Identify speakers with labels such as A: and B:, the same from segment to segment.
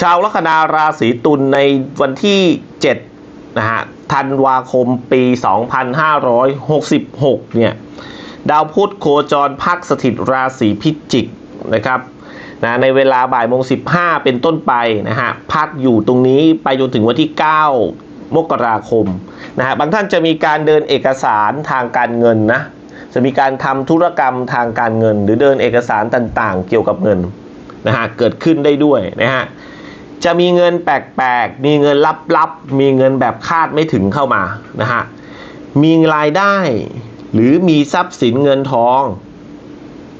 A: ชาวลัคนาราศีตุลในวันที่ 7 นะฮะธันวาคมปี 2566 เนี่ย ดาวพุธโคจรพักสถิตราศีพิจิกนะครับนะในเวลาบ่ายโมง 15 เป็นต้นไปนะฮะพักอยู่ตรงนี้ไปจนถึงวันที่ 9 มกราคมนะฮะบางท่านจะมีการเดินเอกสารทางการเงินนะจะมีการทำธุรกรรมทางการเงิน หรือเดินเอกสารต่างๆ เกี่ยวกับเงินนะฮะเกิดขึ้นได้ด้วยนะฮะ จะมีเงินแปลกๆ มีเงินลับๆ มีเงินแบบคาดไม่ถึงเข้ามานะฮะ มีรายได้ หรือมีทรัพย์สินเงินทอง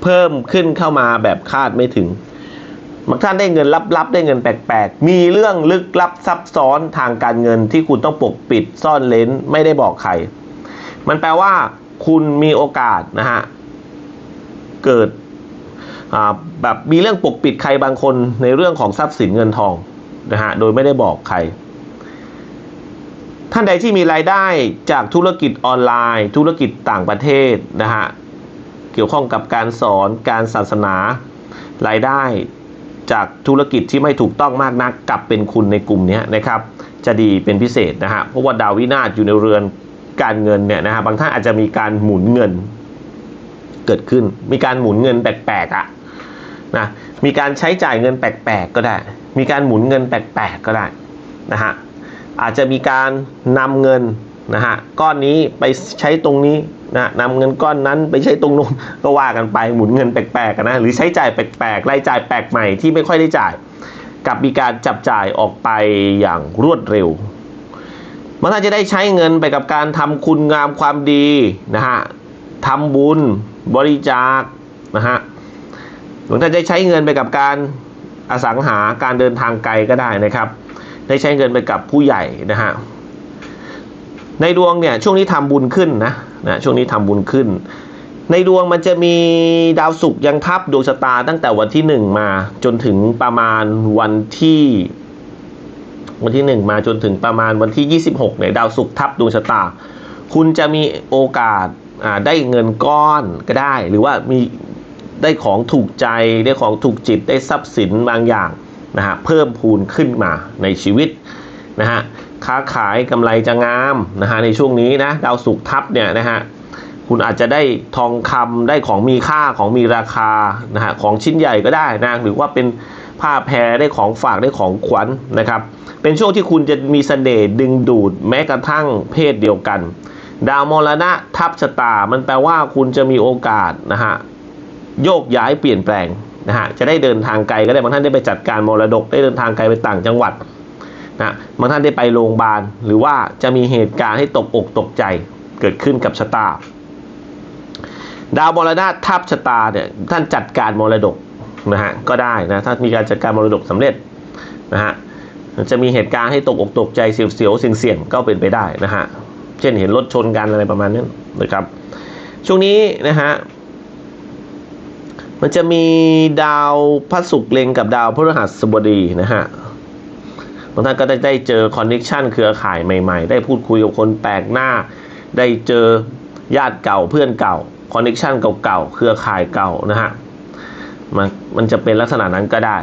A: เพิ่มขึ้นเข้ามาแบบคาดไม่ถึงบางท่านได้เงินลับๆ ได้เงินแปลกๆ มีเรื่องลึกลับซับซ้อนทางการเงินที่คุณต้องปกปิดซ่อนเลนไม่ได้บอกใคร มันแปลว่า คุณมีโอกาสนะฮะ เกิดแบบมีเรื่องปกปิดใครบางคนในเรื่องของทรัพย์สินเงินทอง นะฮะโดยไม่ได้บอกใคร ท่านใดที่มีรายได้จากธุรกิจออนไลน์ ธุรกิจต่างประเทศนะฮะเกี่ยวข้องกับการสอนการศาสนารายได้จากธุรกิจที่ไม่ถูกต้องมากนักกลับเป็นคุณในกลุ่มนี้นะครับ จะดีเป็นพิเศษนะฮะเพราะว่าดาววินาศอยู่ในเรือนการเงินเนี่ยนะฮะบางท่านอาจจะมีการหมุนเงินเกิดขึ้น มีการหมุนเงินแปลกๆอะ่ะนะมีการใช้จ่ายเงินแปลกๆก็ได้ มีการหมุนเงินแปลกๆก็ได้นะฮะอาจจะมีการนำเงินนะฮะก้อนนี้ไปใช้ตรงนี้นะนำเงินก้อนนั้นไปใช้ตรงนู้นก็ว่ากันไปหมุนเงินแปลกๆนะหรือใช้จ่ายแปลกๆรายจ่ายแปลกใหม่ที่ไม่ค่อยได้จ่าย กับมีการจับจ่ายออกไปอย่างรวดเร็ว มันอาจจะได้ใช้เงินไปกับการทำคุณงามความดีนะฮะทำบุญบริจาคนะฮะหรือถ้าจะใช้เงินไปกับการ อสังหาการเดินทางไกลก็ได้นะครับ ได้ใช้เงินไปกับผู้ใหญ่นะฮะในดวงเนี่ยช่วงนี้ทำบุญขึ้นนะนะช่วงนี้ทำบุญขึ้น ในดวงมันจะมีดาวศุกร์ยังทับดวงชะตาตั้งแต่วันที่หนึ่งมาจนถึงประมาณวันที่ วันที่หนึ่งมาจนถึงประมาณวันที่ 26เนี่ยดาวศุกร์ทับดวงชะตา คุณจะมีโอกาสได้เงินก้อนก็ได้ หรือว่ามี ได้ของถูกใจได้ของถูกจิตได้ทรัพย์สินบางอย่างนะฮะเพิ่มพูนขึ้นมาในชีวิตนะฮะค้าขายกำไรจะงามนะฮะในช่วงนี้นะดาวศุกร์ทับเนี่ยนะฮะคุณอาจจะได้ทองคำได้ของมีค่าของมีราคานะฮะของชิ้นใหญ่ก็ได้นะหรือว่าเป็นผ้าแพรได้ของฝากได้ของขวัญนะครับ เป็นช่วงที่คุณจะมีเสน่ห์ดึงดูดแม้กระทั่งเพศเดียวกัน ดาวมรณะทับชะตา มันแปลว่าคุณจะมีโอกาสนะฮะ โยกย้ายเปลี่ยนแปลงนะฮะจะได้เดินทางไกลก็ได้บางท่านได้ไปจัดการมรดกได้เดินทางไกลไปต่างจังหวัดนะบางท่านได้ไปโรงพยาบาลหรือว่าจะมีเหตุการณ์ให้ตกอกตกใจเกิดขึ้นกับชะตา ดาวมรณะทับชะตาเนี่ยท่านจัดการมรดกนะฮะก็ได้นะถ้ามีการจัดการมรดกสำเร็จนะฮะจะมีเหตุการณ์ให้ตกอกตกใจเสียวๆเสี่ยงๆก็เป็นไปได้นะฮะเช่นเห็นรถชนกันอะไรประมาณนั้นนะครับ ช่วงนี้นะฮะ มันจะมีดาวพระศุกร์เล็งกับดาวพฤหัสบดีนะฮะบางท่านก็ได้ได้เจอคอนเน c ชันเครือข่ายใหม่ๆ ได้พูดคุยกับคนแปลกหน้า ได้เจอญาติเก่าเพื่อนเก่าคอนเน c ชันเก่าๆเครือข่ายเก่านะฮะมันมันจะเป็นลักษณะนั้นก็ได้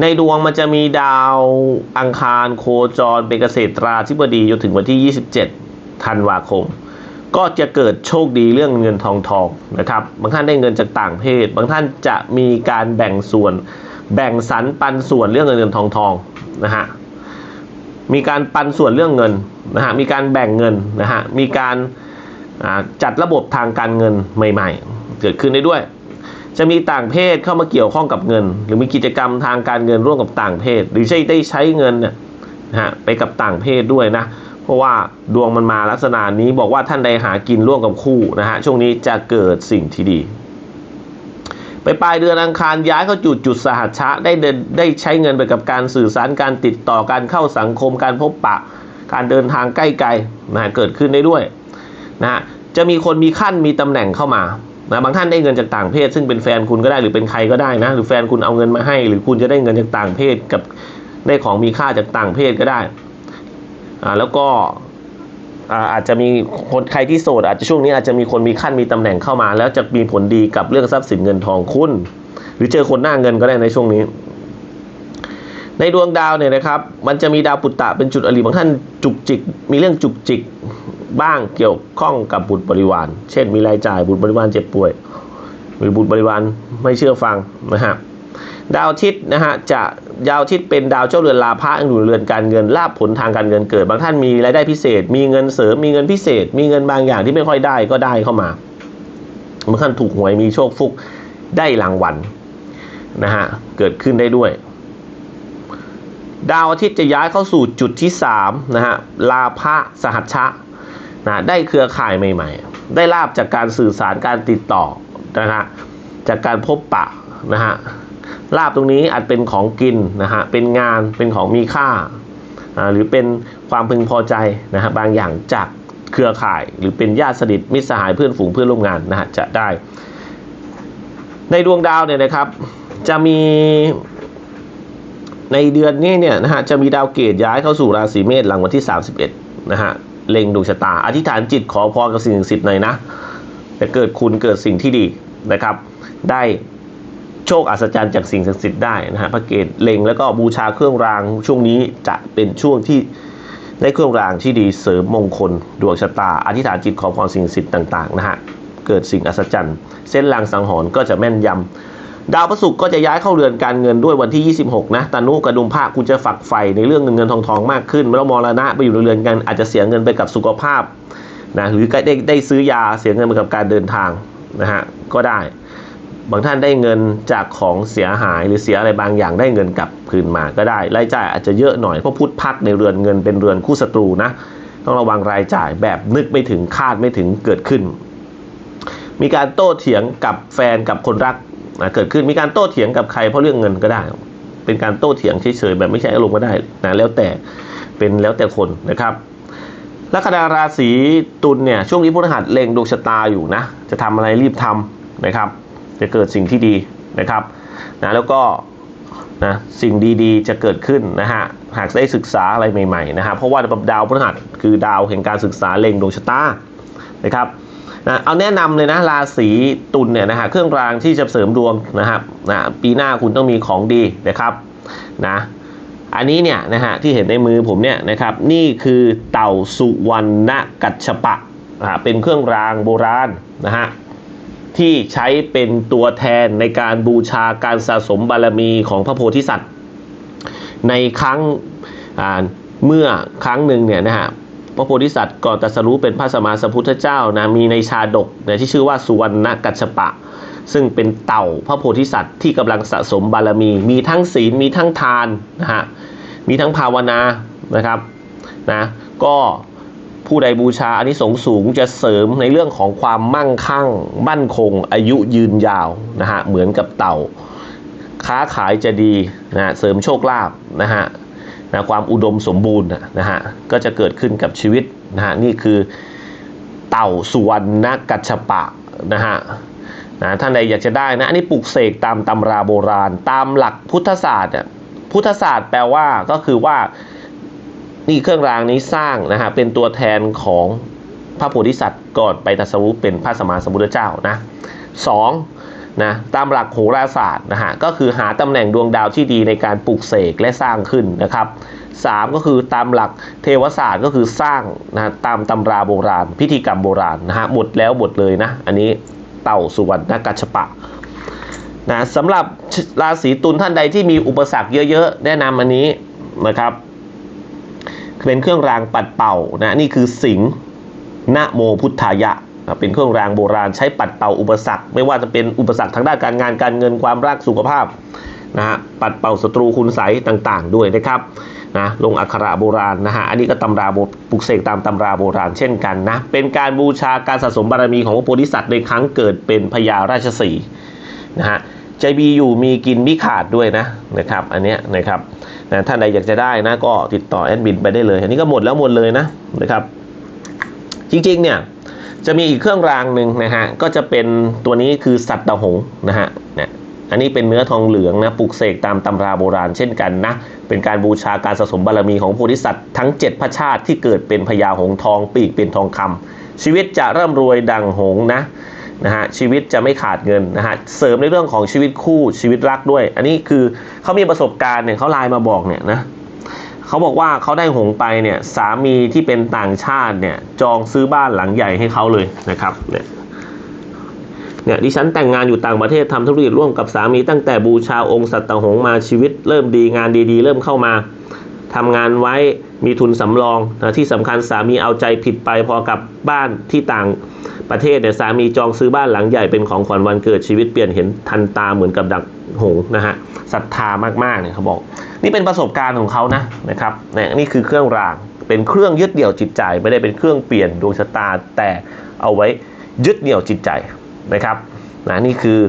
A: ในดวงมันจะมีดาวอังคารโคจรเป็นเกษตราธิบดีจนถึงวันที่ 27 ธันวาคม ก็จะเกิดโชคดีเรื่องเงินทองทองนะครับ บางท่านได้เงินจากต่างเพศบางท่านจะมีการแบ่งส่วน แบ่งสรรปันส่วนเรื่องเงินเงินทองทองนะฮะ มีการปันส่วนเรื่องเงินนะฮะ มีการแบ่งเงินนะฮะ มีการจัดระบบทางการเงินใหม่ ๆ เกิดขึ้นได้ด้วย จะมีต่างเพศเข้ามาเกี่ยวข้องกับเงิน หรือมีกิจกรรมทางการเงินร่วมกับต่างเพศ หรือใช้ได้ใช้เงินเนี่ยนะฮะไปกับต่างเพศด้วยนะ เพราะว่าดวงมันมาลักษณะนี้บอกว่าท่านใดหากินร่วมกับคู่นะฮะช่วงนี้จะเกิดสิ่งที่ดี ไปปลายเดือนอังคารย้ายเข้าจุดจุดสหัชชะได้เดินได้ใช้เงินไปกับการสื่อสารการติดต่อการเข้าสังคมการพบปะ การเดินทางใกล้ๆนะฮะเกิดขึ้นได้ด้วยนะฮะจะมีคนมีขั้นมีตำแหน่งเข้ามานะบางท่านได้เงินจากต่างเพศ ซึ่งเป็นแฟนคุณก็ได้หรือเป็นใครก็ได้นะหรือแฟนคุณเอาเงินมาให้ หรือคุณจะได้เงินจากต่างเพศกับได้ของมีค่าจากต่างเพศก็ได้ อ่าแล้วก็อ่าอาจจะมีคนใครที่โสดอาจจะช่วงนี้อาจจะมีคนมีขั้นมีตำแหน่งเข้ามา แล้วจะมีผลดีกับเรื่องทรัพย์สินเงินทองคุณ หรือเจอคนหน้าเงินก็ได้ในช่วงนี้ ในดวงดาวเนี่ยนะครับ มันจะมีดาวปุตตะเป็นจุดอริบางท่านจุกจิก มีเรื่องจุกจิกบ้างเกี่ยวข้องกับบุตรบริวาร เช่น มีรายจ่ายบุตรบริวารเจ็บป่วย หรือบุตรบริวารไม่เชื่อฟังนะฮะ ดาวอาทิตย์นะฮะจะดาวอาทิตย์เป็นดาวเจ้าเรือนลาภะอยู่เรือนการเงินลาภผลทางการเงินเกิด บางท่านมีรายได้พิเศษ มีเงินเสริมมีเงินพิเศษ มีเงินบางอย่างที่ไม่ค่อยได้ก็ได้เข้ามาบางท่านถูกหวยมีโชคฟุกได้รางวัลนะฮะเกิดขึ้นได้ด้วย ดาวอาทิตย์จะย้ายเข้าสู่จุดที่3นะฮะลาภะสหัชชะนะได้เครือข่ายใหม่ ๆ ได้ลาบจากการสื่อสารการติดต่อนะฮะจากการพบปะนะฮะ ลาบตรงนี้อาจเป็นของกินนะฮะเป็นงานเป็นของมีค่า หรือเป็นความพึงพอใจนะฮะบางอย่างจากเครือข่าย หรือเป็นญาติสนิทมิตรสหายเพื่อนฝูงเพื่อนร่วมงานนะฮะจะได้ ในดวงดาวเนี่ยนะครับ จะมีในเดือนนี้เนี่ยนะฮะจะมีดาวเกตย้ายเข้าสู่ราศีเมษหลังวันที่ 31นะฮะเล็งดวงชะตา อธิษฐานจิตขอพรกับสิ่งศักดิ์สิทธิ์หน่อยนะจะเกิดคุณเกิดสิ่งที่ดีนะครับ ได้ โชคอัศจรรย์จากสิ่งศักดิ์สิทธิ์ได้นะฮะพระเกตเล็งแล้วก็บูชาเครื่องรางช่วงนี้จะเป็นช่วงที่ได้เครื่องรางที่ดีเสริมมงคล ดวงชะตา อธิษฐานจิตขอพรสิ่งศักดิ์สิทธิ์ต่างๆนะฮะเกิดสิ่งอัศจรรย์เส้นลางสังหรณ์ก็จะแม่นยำดาวพระศุกร์ก็จะย้ายเข้าเรือนการเงินด้วยวันที่ 26 นะตานุกระดุมภาคคุณจะฝักใฝ่ในเรื่องเงินเงินทองทองมากขึ้นแล้วมรณะไปอยู่ในเรือนกันอาจจะเสียเงินไปกับสุขภาพนะหรือได้ได้ซื้อยาเสียเงินไปกับการเดินทางนะฮะก็ได้ บางท่านได้เงินจากของเสียหายหรือเสียอะไรบางอย่างได้เงินกลับคืนมาก็ได้ รายจ่ายอาจจะเยอะหน่อยเพราะพุทธพักในเรือนเงินเป็นเรือนคู่ศัตรูนะต้องระวังรายจ่ายแบบนึกไม่ถึงคาดไม่ถึงเกิดขึ้น มีการโต้เถียงกับแฟนกับคนรักนะเกิดขึ้นมีการโต้เถียงกับใครเพราะเรื่องเงินก็ได้ เป็นการโต้เถียงเฉยๆแบบไม่ใช่อารมณ์ก็ได้นะแล้วแต่เป็นแล้วแต่คนนะครับลัคนาราศีตุลเนี่ยช่วงนี้พฤหัสเล็งดวงชะตาอยู่นะ จะทำอะไรรีบทำนะครับ จะเกิดสิ่งที่ดีนะครับนะแล้วก็นะสิ่งดีๆ จะเกิดขึ้นนะฮะหากได้ศึกษาอะไรใหม่ๆนะฮะเพราะว่าดาวพฤหัสคือดาวแห่งการศึกษาเล็งดวงชะตานะครับนะเอาแนะนำเลยนะราศีตุลเนี่ยนะฮะเครื่องรางที่จะเสริมดวงนะครับนะปีหน้าคุณต้องมีของดีนะครับนะอันนี้เนี่ยนะฮะที่เห็นในมือผมเนี่ยนะครับนี่คือเต่าสุวรรณกัจฉปะอ่าเป็นเครื่องรางโบราณนะฮะ ที่ใช้เป็นตัวแทนในการบูชาการสะสมบารมีของพระโพธิสัตว์ ในครั้งเมื่อครั้งหนึ่งเนี่ยนะฮะพระโพธิสัตว์ก่อนตรัสรู้เป็นพระสมมาสัมพุทธเจ้านะมีในชาดกนะที่ชื่อว่าสุวรรณกัจฉปะ ซึ่งเป็นเต่าพระโพธิสัตว์ที่กำลังสะสมบารมี มีทั้งศีลมีทั้งทานนะฮะมีทั้งภาวนานะครับนะก็ ผู้ใดบูชาอันนี้สงสูงจะเสริมในเรื่องของความมั่งคั่ง มั่นคง อายุยืนยาวนะฮะเหมือนกับเต่า ค้าขายจะดีนะะเสริมโชคลาภนะฮะนะความอุดมสมบูรณ์นะฮะก็จะเกิดขึ้นกับชีวิตนะฮะนี่คือเต่าสุวรรณกัจฉปะนะฮะนะท่านใดอยากจะได้นะอันนี้ปลุกเสกตามตำราโบราณ ตามหลักพุทธศาสตร์อะพุทธศาสตร์แปลว่าก็คือว่า นี่เครื่องรางนี้สร้างนะฮะเป็นตัวแทนของพระโพธิสัตว์ก่อนไปตัสรู้เป็นพระสมมาสัมพุทธเจ้านะสองนะตามหลักโหราศาสตร์นะฮะก็คือหาตำแหน่งดวงดาวที่ดีในการปลูกเสกและสร้างขึ้นนะครับสามก็คือตามหลักเทวศาสตร์ก็คือสร้างนะตามตำราโบราณ พิธีกรรมโบราณนะฮะหมดแล้วหมดเลยนะ อันนี้เต่าสุวรรณกัจฉปะนะสำหรับราศีตุลท่านใดที่มีอุปสรรคเยอะๆ แนะนำอันนี้นะครับ เป็นเครื่องรางปัดเป่านะนี่คือสิงห์นะโมพุทธายะ เป็นเครื่องรางโบราณใช้ปัดเป่าอุปสรรค ไม่ว่าจะเป็นอุปสรรคทางด้านการงานการเงินความรักสุขภาพนะฮะปัดเป่าศัตรูคุณใสต่างๆ ด้วยนะครับนะลงอักขระโบราณนะฮะอันนี้ก็ตำราโบปลุกเสกตามตำราโบราณเช่นกันนะเป็นการบูชาการสะสมบารมีของพระโพธิสัตว์ในครั้งเกิดเป็นพญาราชสีห์นะฮะใจมีอยู่มีกินมิขาดด้วยนะนะครับ อันเนี้ยนะครับ นะท่านใดอยากจะได้นะก็ติดต่อแอดมินไปได้เลย อันนี้ก็หมดแล้วหมดเลยนะนะครับ จริงๆเนี่ยจะมีอีกเครื่องรางหนึ่งนะฮะก็จะเป็นตัวนี้คือสัตว์ตหงนะฮะเนี่ยอันนี้เป็นเนื้อทองเหลืองนะปลูกเสกตามตำราโบราณเช่นกันนะเป็นการบูชาการสะสมบารมีของโพธิสัตว์ทั้ง 7 พระชาติที่เกิดเป็นพญาหงทองปีกเป็นทองคำชีวิตจะร่ำรวยดังหงนะ นะฮะชีวิตจะไม่ขาดเงินนะฮะเสริมในเรื่องของชีวิตคู่ชีวิตรักด้วย อันนี้คือเขามีประสบการณ์เนี่ยเขาไลน์มาบอกเนี่ยนะเขาบอกว่าเขาได้หงไปเนี่ยสามีที่เป็นต่างชาติเนี่ยจองซื้อบ้านหลังใหญ่ให้เขาเลยนะครับเนี่ยเนี่ยดิฉันแต่งงานอยู่ต่างประเทศทำธุรกิจร่วมกับสามีตั้งแต่บูชาองค์สัตหงมาชีวิตเริ่มดีงานดีๆ เริ่มเข้ามาทำงานไว้ มีทุนสำรองนะที่สำคัญสามีเอาใจผิดไปพอกลับบ้านที่ต่างประเทศเนี่ยสามีจองซื้อบ้านหลังใหญ่เป็นของขวัญวันเกิดชีวิตเปลี่ยนเห็นทันตาเหมือนกับดักหงส์นะฮะศรัทธามากๆเนี่ยเขาบอก นี่เป็นประสบการณ์ของเขานะนะครับเนี่ยนี่คือเครื่องรางเป็นเครื่องยึดเหนี่ยวจิตใจไม่ได้เป็นเครื่องเปลี่ยนดวงชะตาแต่เอาไว้ยึดเหนี่ยวจิตใจนะครับนะนี่คือ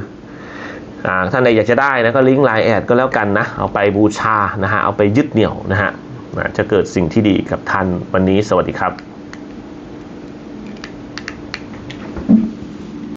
A: ท่านใดอยากจะได้นะก็ลิงก์ไลน์แอดก็แล้วกันนะเอาไปบูชานะฮะเอาไปยึดเหนี่ยวนะฮะ นะจะเกิดสิ่งที่ดีกับท่านวันนี้สวัสดีครับ